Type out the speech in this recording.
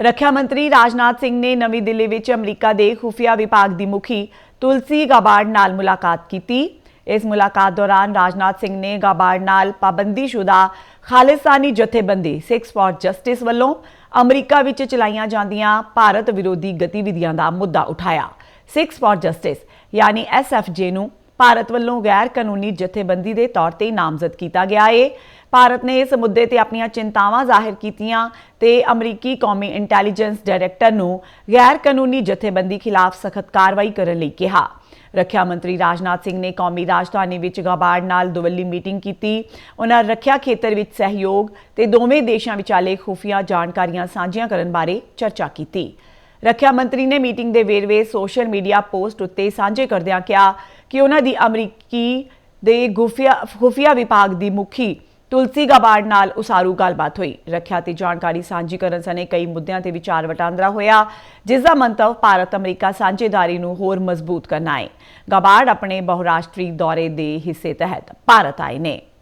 ਰੱਖਿਆ ਮੰਤਰੀ ਰਾਜਨਾਥ ਸਿੰਘ ਨੇ ਨਵੀਂ ਦਿੱਲੀ ਵਿੱਚ ਅਮਰੀਕਾ ਦੇ ਖੁਫੀਆ ਵਿਭਾਗ ਦੀ ਮੁਖੀ ਤੁਲਸੀ ਗਾਬਾਰਡ ਨਾਲ ਮੁਲਾਕਾਤ ਕੀਤੀ। ਇਸ ਮੁਲਾਕਾਤ ਦੌਰਾਨ ਰਾਜਨਾਥ ਸਿੰਘ ਨੇ ਗਾਬਾਰਡ ਨਾਲ ਪਾਬੰਦੀਸ਼ੁਦਾ, ਖਾਲਿਸਤਾਨੀ ਜਥੇਬੰਦੀ ਸਿਕਸ ਫਾਰ ਜਸਟਿਸ ਵੱਲੋਂ ਅਮਰੀਕਾ ਵਿੱਚ ਚਲਾਈਆਂ ਜਾਂਦੀਆਂ ਭਾਰਤ ਵਿਰੋਧੀ ਗਤੀਵਿਧੀਆਂ ਦਾ ਮੁੱਦਾ ਉਠਾਇਆ। ਸਿਕਸ ਫਾਰ ਜਸਟਿਸ ਯਾਨੀ ਐਸਐਫਜੇ ਨੂੰ ਭਾਰਤ ਵੱਲੋਂ ਗੈਰ ਕਾਨੂੰਨੀ ਜਥੇਬੰਦੀ ਦੇ ਤੌਰ ਤੇ ਨਾਮਜ਼ਦ ਕੀਤਾ ਗਿਆ ਹੈ ਭਾਰਤ ਨੇ ਇਸ ਮੁੱਦੇ ਤੇ ਆਪਣੀਆਂ ਚਿੰਤਾਵਾਂ ਜ਼ਾਹਿਰ ਕੀਤੀਆਂ ਤੇ ਅਮਰੀਕੀ ਕੌਮੀ ਇੰਟੈਲੀਜੈਂਸ ਡਾਇਰੈਕਟਰ ਨੂੰ ਗੈਰ ਕਾਨੂੰਨੀ ਜਥੇਬੰਦੀ ਖਿਲਾਫ ਸਖਤ ਕਾਰਵਾਈ ਕਰਨ ਲਈ ਕਿਹਾ। ਰੱਖਿਆ ਮੰਤਰੀ ਰਾਜਨਾਥ ਸਿੰਘ ਨੇ ਕੌਮੀ ਰਾਜਧਾਨੀ ਵਿੱਚ ਗਾਬਾਰਡ ਨਾਲ ਦੁਵੱਲੀ ਮੀਟਿੰਗ ਕੀਤੀ। ਉਹਨਾਂ ਰੱਖਿਆ ਖੇਤਰ ਵਿੱਚ ਸਹਿਯੋਗ ਤੇ ਦੋਵੇਂ ਦੇਸ਼ਾਂ ਵਿਚਾਲੇ ਖੁਫੀਆ ਜਾਣਕਾਰੀਆਂ ਸਾਂਝੀਆਂ ਕਰਨ ਬਾਰੇ ਚਰਚਾ ਕੀਤੀ। ਰੱਖਿਆ ਮੰਤਰੀ ਨੇ ਮੀਟਿੰਗ ਦੇ ਵੇਰਵੇ ਸੋਸ਼ਲ ਮੀਡੀਆ ਪੋਸਟ ਉੱਤੇ ਸਾਂਝੇ ਕਰਦਿਆਂ ਕਿਹਾ ਕਿ ਉਹਨਾਂ ਦੀ ਅਮਰੀਕੀ ਦੇ ਖੁਫੀਆ ਖੁਫੀਆ ਵਿਭਾਗ ਦੀ ਮੁਖੀ ਤੁਲਸੀ ਗਾਬਾਰਡ ਨਾਲ ਉਸਾਰੂ ਗੱਲਬਾਤ ਹੋਈ। ਰੱਖਿਆ ਤੇ ਜਾਣਕਾਰੀ ਸਾਂਝੀ ਕਰਨ ਸਣੇ ਕਈ ਮੁੱਦਿਆਂ ਤੇ ਵਿਚਾਰ ਵਟਾਂਦਰਾ ਹੋਇਆ, ਜਿਸ ਦਾ ਮੰਤਵ ਭਾਰਤ ਅਮਰੀਕਾ ਸਾਂਝੇਦਾਰੀ ਨੂੰ ਹੋਰ ਮਜ਼ਬੂਤ ਕਰਨਾ ਹੈ। ਗਾਬਾਰਡ ਆਪਣੇ ਬਹੁਰਾਸ਼ਟਰੀ ਦੌਰੇ ਦੇ ਹਿੱਸੇ ਤਹਿਤ ਭਾਰਤ ਆਏ ਨੇ।